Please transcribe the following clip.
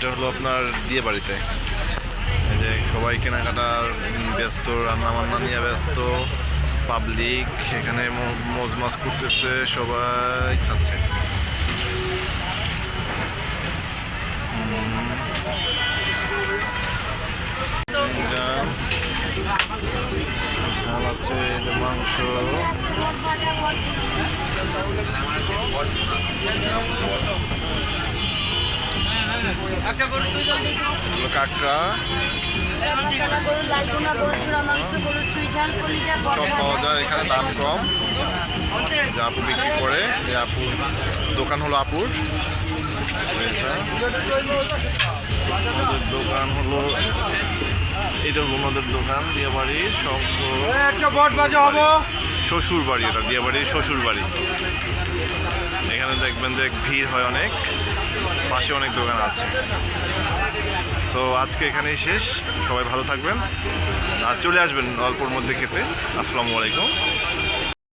এটা হলো আপনার দিয়ে বাড়িতে। যে সবাই কেনাকাটার ব্যস্ত রান্না বান্না নিয়ে ব্যস্ত পাবলিক এখানে মজ মাছ করতেছে, সবাই খাচ্ছে। আছে মাংস। এগুলো কাঁকড়া। গরুর লাল ভুনা গরুর চূড়া মাংস গরুর চুই ঝাল কলিজা সব পাওয়া যায় এখানে দাম কম। যে আপু বিক্রি করে যে আপু দোকান হলো আপুর। দোকান হলো এটা ওনাদের দোকান দিয়ে বাড়ি সব শ্বশুর বাড়ি এটা দিয়ে বাড়ি শ্বশুর বাড়ি এখানে দেখবেন যে ভিড় হয় অনেক। পাশে অনেক দোকান আছে। তো আজকে এখানেই শেষ। সবাই ভালো থাকবেন। আর চলে আসবেন অল্পর মধ্যে খেতে। আসসালামু আলাইকুম।